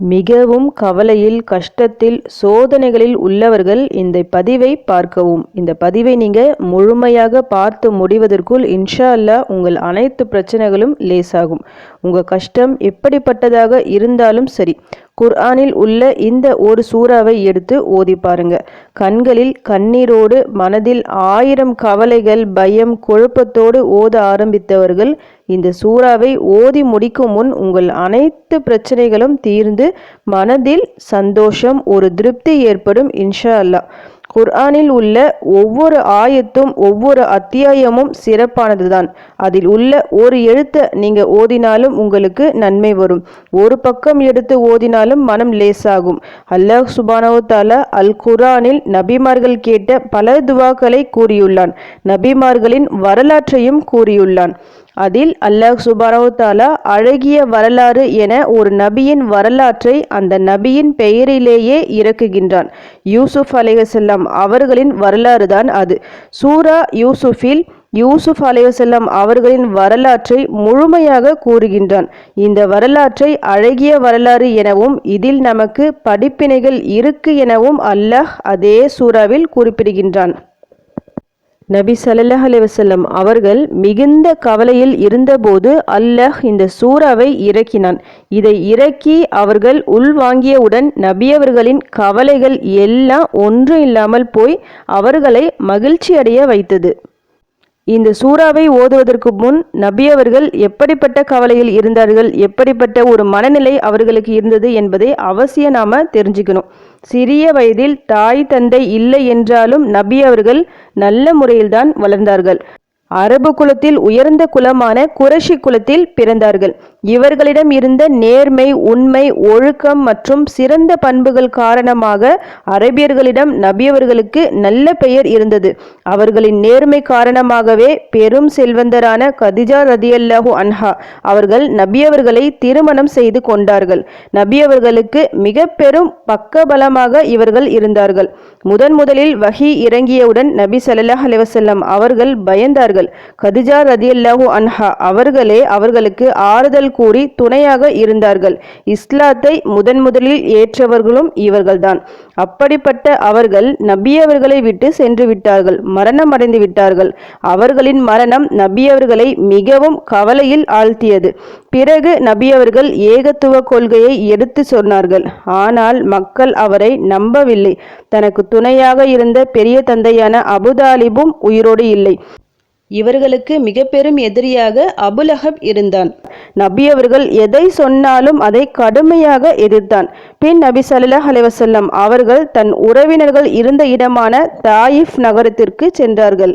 மிகவும் கவலையில் கஷ்டத்தில் சோதனைகளில் உள்ளவர்கள் இந்த பதிவை பார்க்கவும். இந்த பதிவை நீங்கள் முழுமையாக பார்த்து முடிவதற்குள் இன்ஷா அல்லா உங்கள் அனைத்து பிரச்சனைகளும் லேசாகும். உங்கள் கஷ்டம் எப்படிப்பட்டதாக இருந்தாலும் சரி குர்ஆனில் உள்ள இந்த ஒரு சூறாவை எடுத்து ஓதி பாருங்க. கண்களில் கண்ணீரோடு மனதில் ஆயிரம் கவலைகள் பயம் குழப்பத்தோடு ஓத ஆரம்பித்தவர்கள் இந்த சூறாவை ஓதி முடிக்கும் முன் உங்கள் அனைத்து பிரச்சனைகளும் தீர்ந்து மனதில் சந்தோஷம் ஒரு திருப்தி ஏற்படும் இன்ஷா அல்லா குர்ஆனில் உள்ள ஒவ்வொரு ஆயத்தும் ஒவ்வொரு அத்தியாயமும் சிறப்பானதுதான். அதில் உள்ள ஒரு எழுத்தை நீங்க ஓதினாலும் உங்களுக்கு நன்மை வரும். ஒரு பக்கம் எடுத்து ஓதினாலும் மனம் லேசாகும். அல்லாஹ் சுபானோ தாலா அல் குரானில் நபிமார்கள் கேட்ட பல துவாக்களை கூறியுள்ளான். நபிமார்களின் வரலாற்றையும் கூறியுள்ளான். அதில் அல்லாஹ் சுபானோ தாலா அழகிய வரலாறு என ஒரு நபியின் வரலாற்றை அந்த நபியின் பெயரிலேயே இறக்குகின்றான். யூசுப் அலைவசல்லாம் அவர்களின் வரலாறு தான் அது. சூரா யூசுஃபில் யூசுப் அலைவசல்லாம் அவர்களின் வரலாற்றை முழுமையாக கூறுகின்றான். இந்த வரலாற்றை அழகிய வரலாறு எனவும் இதில் நமக்கு படிப்பினைகள் இருக்கு எனவும் அல்லாஹ் அதே சூறாவில் குறிப்பிடுகின்றான். நபி சல்லாஹ் அலிவசல்லம் அவர்கள் மிகுந்த கவலையில் இருந்தபோது அல்லாஹ் இந்த சூறாவை இறக்கினான். இதை இறக்கி அவர்கள் உள்வாங்கியவுடன் நபியவர்களின் கவலைகள் எல்லாம் ஒன்றும் இல்லாமல் போய் அவர்களை மகிழ்ச்சி அடைய வைத்தது. இந்த சூறாவை ஓதுவதற்கு முன் நபி அவர்கள் எப்படிப்பட்ட கவலையில் இருந்தார்கள் எப்படிப்பட்ட ஒரு மனநிலை அவர்களுக்கு இருந்தது என்பதை அவசியம் நாம தெரிஞ்சுக்கணும். சிறிய வயதில் தாய் தந்தை இல்லை என்றாலும் நபி அவர்கள் நல்ல முறையில்தான் வளர்ந்தார்கள். அரபு குலத்தில் உயர்ந்த குலமான குரஷி குலத்தில் பிறந்தார்கள். இவர்களிடம் இருந்த நேர்மை உண்மை ஒழுக்கம் மற்றும் சிறந்த பண்புகள் காரணமாக அரபியர்களிடம் நபியவர்களுக்கு நல்ல பெயர் இருந்தது. அவர்களின் நேர்மை காரணமாகவே பெரும் செல்வந்தரான கதிஜா ரதியல்லாஹு அன்ஹா அவர்கள் நபியவர்களை திருமணம் செய்து கொண்டார்கள். நபியவர்களுக்கு மிக பெரும் பக்கபலமாக இவர்கள் இருந்தார்கள். முதன் முதலில் வகி இறங்கியவுடன் நபி சல்லாஹ் அலிவசல்லம் அவர்கள் பயந்தார்கள். கதிஜா ரதியல்லாஹு அன்ஹா அவர்களே அவர்களுக்கு ஆறுதல் கூறி துணையாக இருந்தார்கள். இஸ்லாத்தை முதன் முதலில் ஏற்றவர்களும் இவர்கள்தான். அப்படிப்பட்ட அவர்கள் நபியவர்களை விட்டு சென்று விட்டார்கள் மரணம் அடைந்து விட்டார்கள். அவர்களின் மரணம் நபியவர்களை மிகவும் கவலையில் ஆழ்த்தியது. பிறகு நபியவர்கள் ஏகத்துவ கொள்கையை எடுத்து சொன்னார்கள். ஆனால் மக்கள் அவரை நம்பவில்லை. தனக்கு துணையாக இருந்த பெரிய தந்தையான அபுதாலிபும் உயிரோடு இல்லை. இவர்களுக்கு மிக பெரும் எதிரியாக அபுலஹப் இருந்தான். நபி அவர்கள் எதை சொன்னாலும் அதை கடுமையாக எதிர்த்தான். பின் நபி சல்லாஹ் அலைவசல்லம் அவர்கள் தன் உறவினர்கள் இருந்த இடமான தாயிஃப் நகரத்திற்கு சென்றார்கள்.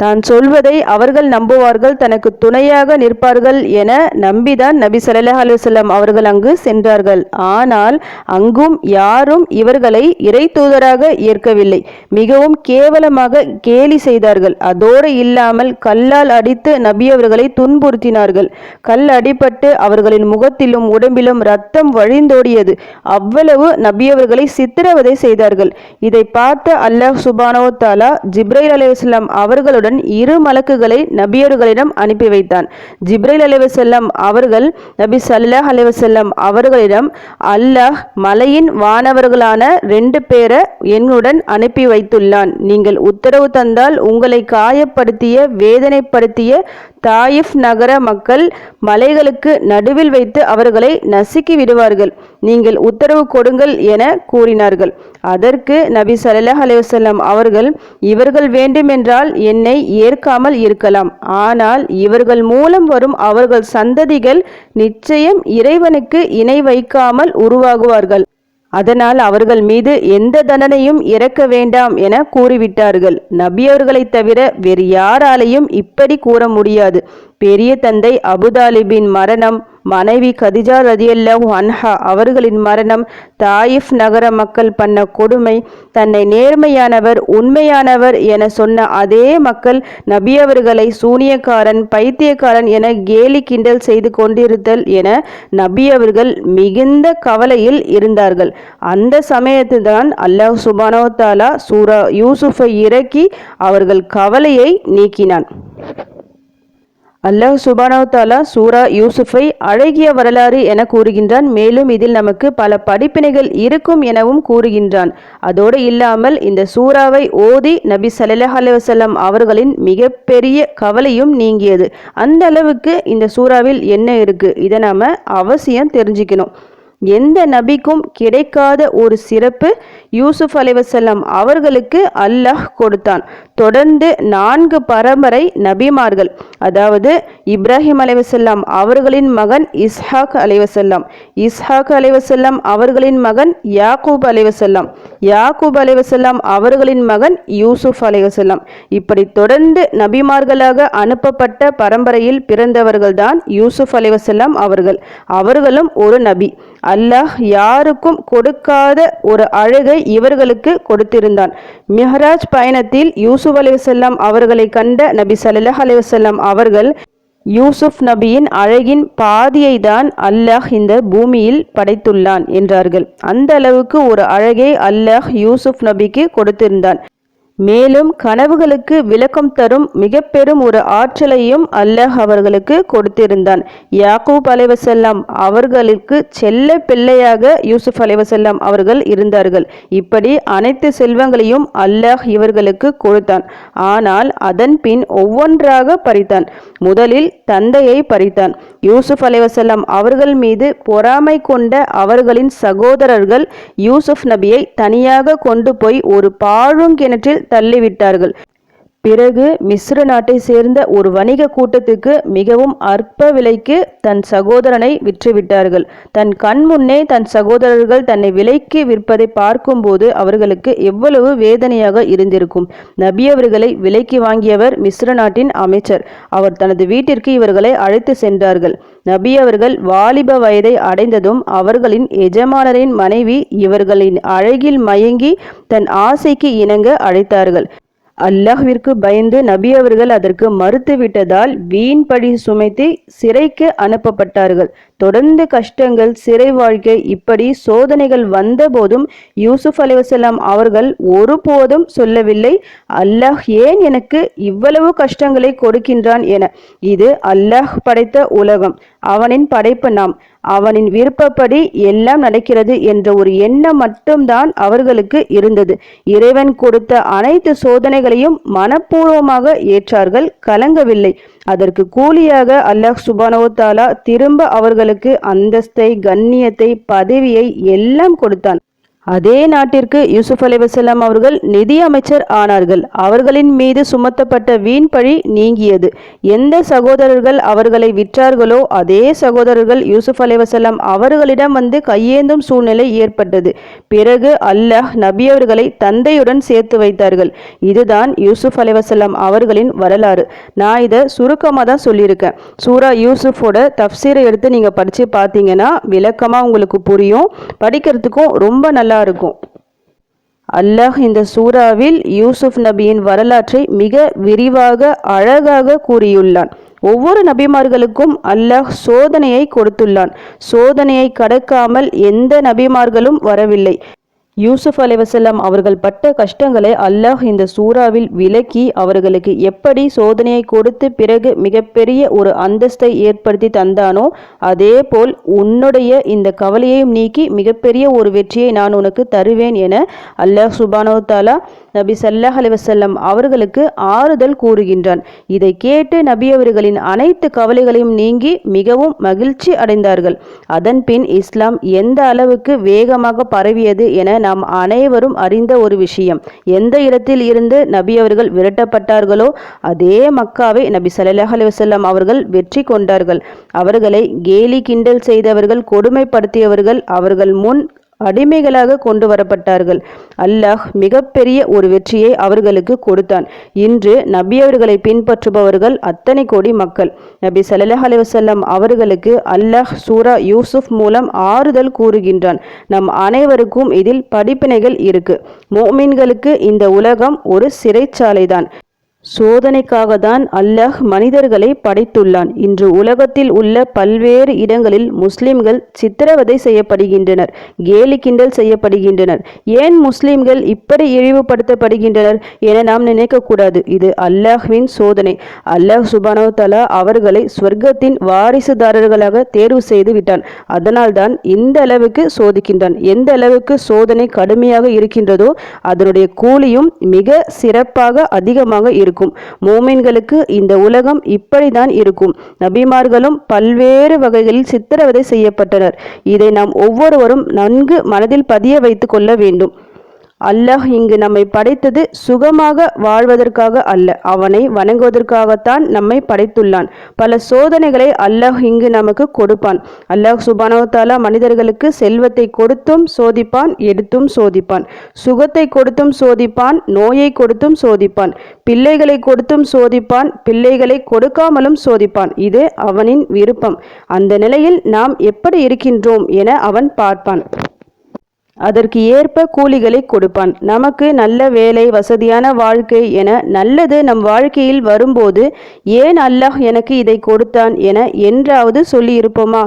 தான் சொல்வதை அவர்கள் நம்புவார்கள் தனக்கு துணையாக நிற்பார்கள் என நம்பிதான் நபி சல்லாஹ் அலுவலம் அவர்கள் அங்கு சென்றார்கள். ஆனால் அங்கும் யாரும் இவர்களை இறை தூதராக ஏற்கவில்லை. மிகவும் கேவலமாக கேலி செய்தார்கள். அதோடு இல்லாமல் கல்லால் அடித்து நபி அவர்களை துன்புறுத்தினார்கள். கல் அடிபட்டு அவர்களின் முகத்திலும் உடம்பிலும் ரத்தம் வழிந்தோடியது. அவ்வளவு நபியவர்களை சித்திரவதை செய்தார்கள். இதை பார்த்த அல்லாஹ் சுபானோ தாலா ஜிப்ரைல் அலுவலாம் அவர்களுடன் அவர்களுடன் இரு மலக்குகளை நபியர்களிடம் அனுப்பி வைத்தான். ஜிப்ரைல் அலைவசல்லம் அவர்கள் நபி சல்லாஹ் அலைவசல்லம் அவர்களிடம் அல்லாஹ் மலையின் வானவர்களான ரெண்டு பேரை என்னுடன் அனுப்பி வைத்துள்ளான். நீங்கள் உத்தரவு தந்தால் உங்களை காயப்படுத்திய வேதனைப்படுத்திய தாயிஃப் நகர மக்கள் மலைகளுக்கு நடுவில் வைத்து அவர்களை நசுக்கி விடுவார்கள். நீங்கள் உத்தரவு கொடுங்கள் என கூறினார்கள். அதற்கு நபி சல்லாஹ் அலைவசல்லம் அவர்கள் இவர்கள் வேண்டுமென்றால் என்னை ஏற்காமல் இருக்கலாம். ஆனால் இவர்கள் மூலம் வரும் அவர்கள் சந்ததிகள் நிச்சயம் இறைவனுக்கு இணை வைக்காமல் உருவாகுவார்கள். அதனால் அவர்கள் மீது எந்த தண்டனையும் இறக்க வேண்டாம் என கூறிவிட்டார்கள். நபியவர்களைத் தவிர வேறு யாராலையும் இப்படி கூற முடியாது. பெரிய தந்தை அபுதாலிபின் மரணம் மனைவி கதிஜா ரதியல்லாஹு அன்ஹா அவர்களின் மரணம் தாயிஃப் நகர மக்கள் பண்ண கொடுமை தன்னை நேர்மையானவர் உண்மையானவர் என சொன்ன அதே மக்கள் நபி அவர்களை சூனியக்காரன் பைத்தியக்காரன் என கேலி கிண்டல் செய்து கொண்டிருத்தல் என நபி அவர்கள் மிகுந்த கவலையில் இருந்தார்கள். அந்த சமயத்துதான் அல்லாஹ் சுபானோத்தாலா சூரா யூசுஃபை இறக்கி அவர்கள் கவலையை நீக்கினான். அல்லாஹ் சுபானவ் தாலா சூரா யூசுஃபை அழகிய வரலாறு என கூறுகின்றான். மேலும் இதில் நமக்கு பல படிப்பினைகள் இருக்கும் எனவும் கூறுகின்றான். அதோடு இல்லாமல் இந்த சூறாவை ஓதி நபி சல்லாஹ் அலுவலம் அவர்களின் மிகப்பெரிய கவலையும் நீங்கியது. அந்த அளவுக்கு இந்த சூறாவில் என்ன இருக்கு? இதை நாம அவசியம் தெரிஞ்சுக்கணும். எந்த நபிக்கும் கிடைக்காத ஒரு சிறப்பு? யூசுப் அலைவசல்லம் அவர்களுக்கு அல்லாஹ் கொடுத்தான். தொடர்ந்து நான்கு பரம்பரை நபிமார்கள். அதாவது இப்ராஹிம் அலைவசல்லாம் அவர்களின் மகன் இஸ்ஹாக் அலைவசல்லாம் இஸ்ஹாக் அலைவசல்லாம் அவர்களின் மகன் யாக்கூப் அலைவசல்லாம் யாக்கூப் அலைவசல்லாம் அவர்களின் மகன் யூசுப் அலைவசல்லாம். இப்படி தொடர்ந்து நபிமார்களாக அனுப்பப்பட்ட பரம்பரையில் பிறந்தவர்கள்தான் யூசுப் அலைவசல்லாம் அவர்கள். அவர்களும் ஒரு நபி. அல்லாஹ் யாருக்கும் கொடுக்காத ஒரு அழகை இவர்களுக்கு கொடுத்திருந்தான். மெஹராஜ் பயணத்தில் யூசுப் அலிவசல்லாம் அவர்களை கண்ட நபி சல்லாஹ் அலிவசல்லாம் அவர்கள் யூசுப் நபியின் அழகின் பாதியை தான் அல்லாஹ் இந்த பூமியில் படைத்துள்ளான் என்றார்கள். அந்த அளவுக்கு ஒரு அழகை அல்லாஹ் யூசுப் நபிக்கு கொடுத்திருந்தான். மேலும் கனவுகளுக்கு விளக்கம் தரும் மிக பெரும் ஒரு ஆற்றலையும் அல்லாஹ் அவர்களுக்கு கொடுத்திருந்தான். யாக்கூப் அலைவசல்லாம் அவர்களுக்கு செல்ல பிள்ளையாக யூசுப் அலைவசல்லாம் அவர்கள் இருந்தார்கள். இப்படி அனைத்து செல்வங்களையும் அல்லாஹ் இவர்களுக்கு கொடுத்தான். ஆனால் அதன் பின் ஒவ்வொன்றாக பறித்தான். முதலில் தந்தையை பறித்தான். யூசுப் அலைவசல்லாம் அவர்கள் மீது பொறாமை கொண்ட அவர்களின் சகோதரர்கள் யூசுப் நபியை தனியாக கொண்டு போய் ஒரு பாழுங்கிணற்றில் தள்ளிவிட்டார்கள். பிறகு மிஸ்ர நாட்டை சேர்ந்த ஒரு வணிக கூட்டத்துக்கு மிகவும் அற்ப விலைக்கு தன் சகோதரனை விற்றுவிட்டார்கள். தன் கண் முன்னே தன் சகோதரர்கள் தன்னை விலைக்கு விற்பதை பார்க்கும்போது அவர்களுக்கு எவ்வளவு வேதனையாக இருந்திருக்கும். நபி அவர்களை விலைக்கு வாங்கியவர் மிஸ்ர நாட்டின் அமைச்சர். அவர் தனது வீட்டிற்கு இவர்களை அழைத்து சென்றார்கள். நபி அவர்கள் வாலிப வயதை அடைந்ததும் அவர்களின் எஜமானரின் மனைவி இவர்களின் அழகில் மயங்கி தன் ஆசைக்கு இணங்க அழைத்தார்கள். அல்லாஹ்விற்கு பயந்து நபி அவர்கள் அதற்கு மறுத்துவிட்டதால் வீண் படி சுமைத்து சிறைக்கு அனுப்பப்பட்டார்கள். தொடர்ந்து கஷ்டங்கள் சிறை வாழ்க்கை இப்படி சோதனைகள் வந்த போதும் யூசுப் அலைவசலாம் அவர்கள் ஒருபோதும் சொல்லவில்லை அல்லாஹ் ஏன் எனக்கு இவ்வளவு கஷ்டங்களை கொடுக்கின்றான் என. இது அல்லாஹ் படைத்த உலகம். அவனின் படைப்பு நாம். அவனின் விருப்பப்படி எல்லாம் நடக்கிறது என்ற ஒரு எண்ணம் மட்டும்தான் அவர்களுக்கு இருந்தது. இறைவன் கொடுத்த அனைத்து சோதனைகளையும் மனப்பூர்வமாக ஏற்றார்கள் கலங்கவில்லை. அதற்கு கூலியாக அல்லாஹ் சுபானோத்தாலா திரும்ப அவர்களுக்கு அந்தஸ்தை கண்ணியத்தை பதவியை எல்லாம் கொடுத்தான். அதே நாட்டிற்கு யூசுப் அலி வசலாம் அவர்கள் நிதி அமைச்சர் ஆனார்கள். அவர்களின் மீது சுமத்தப்பட்ட வீண் பழி நீங்கியது. எந்த சகோதரர்கள் அவர்களை விற்றார்களோ அதே சகோதரர்கள் யூசுப் அலி வசலாம் அவர்களிடம் வந்து கையேந்தும் சூழ்நிலை ஏற்பட்டது. பிறகு அல்லாஹ் நபி அவர்களை தந்தையுடன் சேர்த்து வைத்தார்கள். இதுதான் யூசுப் அலி வசலாம் அவர்களின் வரலாறு. நான் இதை சுருக்கமாக தான் சொல்லியிருக்கேன். சூரா யூசுஃபோட தப்சீரை எடுத்து நீங்கள் படித்து பார்த்தீங்கன்னா விளக்கமாக உங்களுக்கு புரியும். படிக்கிறதுக்கும் ரொம்ப நல்லா இருக்கும். அல்லாஹ் இந்த சூறாவில் யூசுப் நபியின் வரலாற்றை மிக விரிவாக அழகாக கூறியுள்ளான். ஒவ்வொரு நபிமார்களுக்கும் அல்லாஹ் சோதனையை கொடுத்துள்ளான். சோதனையை கடக்காமல் எந்த நபிமார்களும் வரவில்லை. யூசுப் அலைவசல்லாம் அவர்கள் பட்ட கஷ்டங்களை அல்லாஹ் இந்த சூறாவில் விலக்கி அவர்களுக்கு எப்படி சோதனையை கொடுத்து பிறகு மிகப்பெரிய ஒரு அந்தஸ்தை ஏற்படுத்தி தந்தானோ அதே போல் உன்னுடைய இந்த கவலையையும் நீக்கி மிகப்பெரிய ஒரு வெற்றியை நான் உனக்கு தருவேன் என அல்லாஹ் சுபானோ தாலா நபி சல்லாஹ் அலிவசல்லம் அவர்களுக்கு ஆறுதல் கூறுகின்றான். இதை கேட்டு நபி அவர்களின் அனைத்து கவலைகளையும் நீங்கி மிகவும் மகிழ்ச்சி அடைந்தார்கள். அதன் பின் இஸ்லாம் எந்த அளவுக்கு வேகமாக பரவியது என நாம் அனைவரும் அறிந்த ஒரு விஷயம். எந்த இடத்தில் இருந்து நபி அவர்கள் விரட்டப்பட்டார்களோ அதே மக்காவை நபி சல்லாஹ் அலுவலம் அவர்கள் வெற்றி கொண்டார்கள். அவர்களை கேலி கிண்டல் செய்தவர்கள் கொடுமைப்படுத்தியவர்கள் அவர்கள் முன் அடிமைகளாக கொண்டு வரப்பட்டார்கள். அல்லாஹ் மிகப்பெரிய ஒரு வெற்றியை அவர்களுக்கு கொடுத்தான். இன்று நபி அவர்களை பின்பற்றுபவர்கள் அத்தனை கோடி மக்கள். நபி சல்லாஹ் அலைவசல்லம் அவர்களுக்கு அல்லாஹ் சூரா யூசுப் மூலம் ஆறுதல் கூறுகின்றான். நம் அனைவருக்கும் இதில் படிப்பினைகள் இருக்கு. மோமீன்களுக்கு இந்த உலகம் ஒரு சிறைச்சாலைதான். சோதனைக்காக தான் அல்லாஹ் மனிதர்களை படைத்துள்ளான். இன்று உலகத்தில் உள்ள பல்வேறு இடங்களில் முஸ்லிம்கள் சித்திரவதை செய்யப்படுகின்றனர் கேலி கிண்டல் செய்யப்படுகின்றனர். ஏன் முஸ்லிம்கள் இப்படி இழிவுபடுத்தப்படுகின்றனர் என நாம் நினைக்கக்கூடாது. இது அல்லாஹ்வின் சோதனை. அல்லாஹ் சுபானோ தலா அவர்களை ஸ்வர்க்கத்தின் வாரிசுதாரர்களாக தேர்வு செய்து விட்டான். அதனால்தான் இந்த அளவுக்கு சோதிக்கின்றான். எந்த அளவுக்கு சோதனை கடுமையாக இருக்கின்றதோ அதனுடைய கூலியும் மிக சிறப்பாக அதிகமாக இருக்கும். இருக்கும். மோமின்களுக்கு இந்த உலகம் இப்படிதான் இருக்கும். நபிமார்களும் பல்வேறு வகைகளில் சித்திரவதை செய்யப்பட்டனர். இதை நாம் ஒவ்வொருவரும் நன்கு மனதில் பதிய வைத்துக் கொள்ள வேண்டும். அல்லாஹ் இங்கு நம்மை படைத்தது சுகமாக வாழ்வதற்காக அல்ல. அவனை வணங்குவதற்காகத்தான் நம்மை படைத்துள்ளான். பல சோதனைகளை அல்லாஹ் இங்கு நமக்கு கொடுப்பான். அல்லாஹ் சுபானவத்தாலா மனிதர்களுக்கு செல்வத்தை கொடுத்தும் சோதிப்பான் எடுத்தும் சோதிப்பான். சுகத்தை கொடுத்தும் சோதிப்பான் நோயை கொடுத்தும் சோதிப்பான். பிள்ளைகளை கொடுத்தும் சோதிப்பான் பிள்ளைகளை கொடுக்காமலும் சோதிப்பான். இது அவனின் விருப்பம். அந்த நிலையில் நாம் எப்படி இருக்கின்றோம் என அவன் பார்ப்பான். அதற்கு ஏற்ப கூலிகளை கொடுப்பான். நமக்கு நல்ல வேலை வசதியான வாழ்க்கை என நல்லது நம் வாழ்க்கையில் வரும்போது ஏன் அல்லாஹ் எனக்கு இதை கொடுத்தான் என என்றாவது சொல்லியிருப்போமா?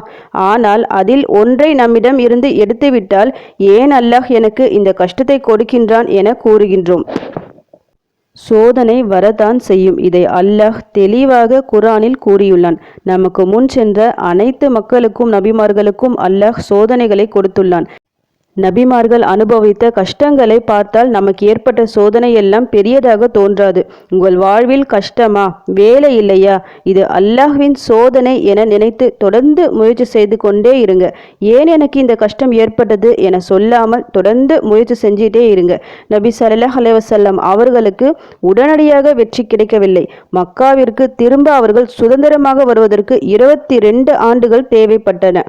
ஆனால் அதில் ஒன்றை நம்மிடம் இருந்து எடுத்துவிட்டால் ஏன் அல்லாஹ் எனக்கு இந்த கஷ்டத்தை கொடுக்கின்றான் என கூறுகின்றோம். சோதனை வரதான் செய்யும். இதை அல்லாஹ் தெளிவாக குரானில் கூறியுள்ளான். நமக்கு முன் சென்ற அனைத்து மக்களுக்கும் நபிமார்களுக்கும் அல்லாஹ் சோதனைகளை கொடுத்துள்ளான். நபிமார்கள் அனுபவித்த கஷ்டங்களை பார்த்தால் நமக்கு ஏற்பட்ட சோதனை எல்லாம் பெரியதாக தோன்றாது. உங்கள் வாழ்வில் கஷ்டமா? வேலை இல்லையா? இது அல்லாஹ்வின் சோதனை என நினைத்து தொடர்ந்து முயற்சி செய்து கொண்டே இருங்க. ஏன் எனக்கு இந்த கஷ்டம் ஏற்பட்டது என சொல்லாமல் தொடர்ந்து முயற்சி செஞ்சிட்டே இருங்க. நபி சல்லாஹ் அலைவசல்லம் அவர்களுக்கு உடனடியாக வெற்றி கிடைக்கவில்லை. மக்காவிற்கு திரும்ப அவர்கள் சுதந்திரமாக வருவதற்கு இருபத்தி ரெண்டு ஆண்டுகள் தேவைப்பட்டன.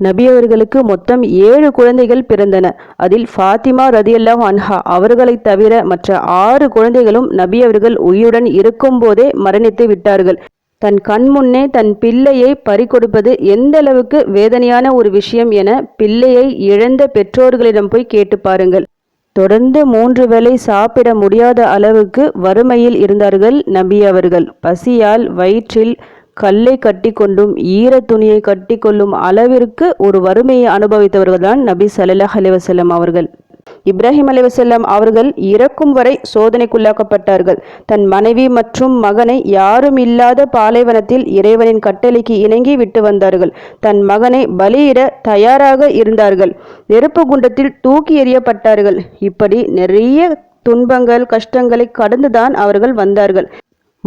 நபி அவர்களுக்கு மொத்தம் ஏழு குழந்தைகள் பிறந்தன. அதில் ஃபாத்திமா ரதியல்லாஹ் அன்ஹா அவர்களைத் தவிர மற்ற ஆறு குழந்தைகளும் நபி அவர்கள் உயிருடன் இருக்கும்போதே மரணித்து விட்டார்கள். தன் கண் முன்னே தன் பிள்ளையை பறிகொடுப்பது எந்த அளவுக்கு வேதனையான ஒரு விஷயம் என பிள்ளையை இழந்த பெற்றோர்களிடம் போய் கேட்டு பாருங்கள். தொடர்ந்து மூன்று வேளை சாப்பிட முடியாத அளவுக்கு வறுமையில் இருந்தார்கள் நபி அவர்கள் பசியால் வயிற்றில் கல்லை கட்டி கொண்டும் ஈர துணியை கட்டி கொள்ளும் அளவிற்கு ஒரு வறுமையை அனுபவித்தவர்கள்தான் நபி சல்லாஹ் அலிவசல்லம் அவர்கள். இப்ராஹிம் அலிவசல்லாம் அவர்கள் இறக்கும் வரை சோதனைக்குள்ளாக்கப்பட்டார்கள். தன் மனைவி மற்றும் மகனை யாரும் இல்லாத பாலைவனத்தில் இறைவனின் கட்டளைக்கு இணங்கி விட்டு வந்தார்கள். தன் மகனை பலியிட தயாராக இருந்தார்கள். நெருப்பு குண்டத்தில் தூக்கி எறியப்பட்டார்கள். இப்படி நிறைய துன்பங்கள் கஷ்டங்களை கடந்துதான் அவர்கள் வந்தார்கள்.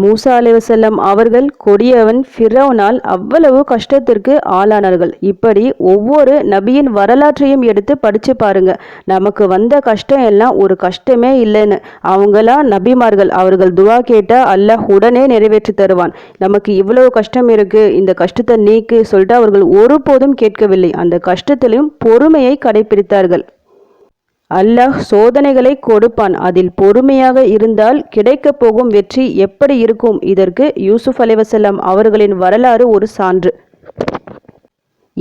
மூசா அலைவசல்லம் அவர்கள் கொடியவன் ஃபிரௌனால் அவ்வளவு கஷ்டத்திற்கு ஆளானார்கள். இப்படி ஒவ்வொரு நபியின் வரலாற்றையும் எடுத்து படித்து பாருங்க. நமக்கு வந்த கஷ்டம் எல்லாம் ஒரு கஷ்டமே இல்லைன்னு. அவங்களாம் நபிமார்கள். அவர்கள் துவா கேட்டால் அல்லாஹ் உடனே நிறைவேற்றி தருவான். நமக்கு இவ்வளவு கஷ்டம் இருக்கு. இந்த கஷ்டத்தை நீக்கு சொல்லிட்டு அவர்கள் ஒருபோதும் கேட்கவில்லை. அந்த கஷ்டத்திலையும் பொறுமையை கடைபிடித்தார்கள். அல்லாஹ் சோதனைகளை கொடுப்பான். அதில் பொறுமையாக இருந்தால் கிடைக்கப் போகும் வெற்றி எப்படி இருக்கும்? இதற்கு யூசுப் அலைவசல்லாம் அவர்களின் வரலாறு ஒரு சான்று.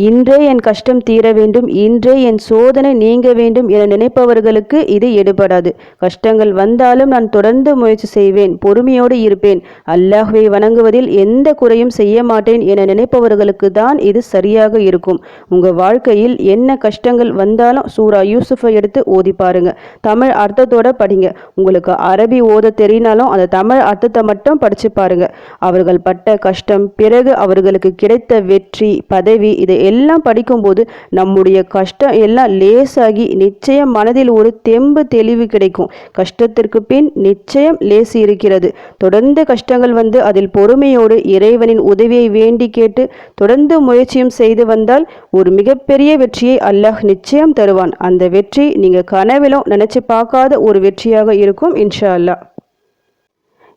இன்றே என் கஷ்டம் தீர வேண்டும் இன்றே என் சோதனை நீங்க வேண்டும் என நினைப்பவர்களுக்கு இது எடுபடாது. கஷ்டங்கள் வந்தாலும் நான் தொடர்ந்து முயற்சி செய்வேன் பொறுமையோடு இருப்பேன். அல்லாஹுவை வணங்குவதில் எந்த குறையும் செய்ய மாட்டேன் என நினைப்பவர்களுக்கு தான் இது சரியாக இருக்கும். உங்க வாழ்க்கையில் என்ன கஷ்டங்கள் வந்தாலும் சூரா யூசுஃபை எடுத்து ஓதி பாருங்க. தமிழ் அர்த்தத்தோட படிங்க. உங்களுக்கு அரபி ஓத தெரியினாலும் அந்த தமிழ் அர்த்தத்தை மட்டும் படிச்சு பாருங்க. அவர்கள் பட்ட கஷ்டம் பிறகு அவர்களுக்கு கிடைத்த வெற்றி பதவி இதை எல்லாம் படிக்கும்போது நம்முடைய கஷ்டம் எல்லாம் லேசாகி நிச்சயம் மனதில் ஒரு தெம்பு தெளிவு கிடைக்கும். கஷ்டத்திற்கு பின் நிச்சயம் லேசு இருக்கிறது. தொடர்ந்து கஷ்டங்கள் வந்து அதில் பொறுமையோடு இறைவனின் உதவியை வேண்டி கேட்டு தொடர்ந்து முயற்சியும் செய்து வந்தால் ஒரு மிகப்பெரிய வெற்றியை அல்லாஹ் நிச்சயம் தருவான். அந்த வெற்றி நீங்கள் கனவிலும் நினைச்சு பார்க்காத ஒரு வெற்றியாக இருக்கும் இன்ஷா அல்லாஹ்.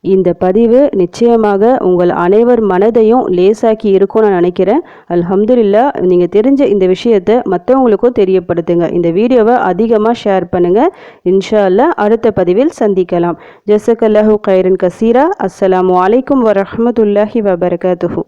இந்த பதிவு நிச்சயமாக உங்கள் அனைவர் மனதையும் லேசாக்கி இருக்கும்னு நான் நினைக்கிறேன். அல்ஹம்துல்லா நீங்கள் தெரிஞ்ச இந்த விஷயத்தை மற்றவங்களுக்கும் தெரியப்படுத்துங்க. இந்த வீடியோவை அதிகமாக ஷேர் பண்ணுங்கள் இன்ஷா அல்லா அடுத்த பதிவில் சந்திக்கலாம். ஜசக் அல்லாஹூ கைரன் கசீரா. அஸ்ஸலாமு வலைக்கம் வரமத்துல்லாஹி வபரகாத்துஹூ.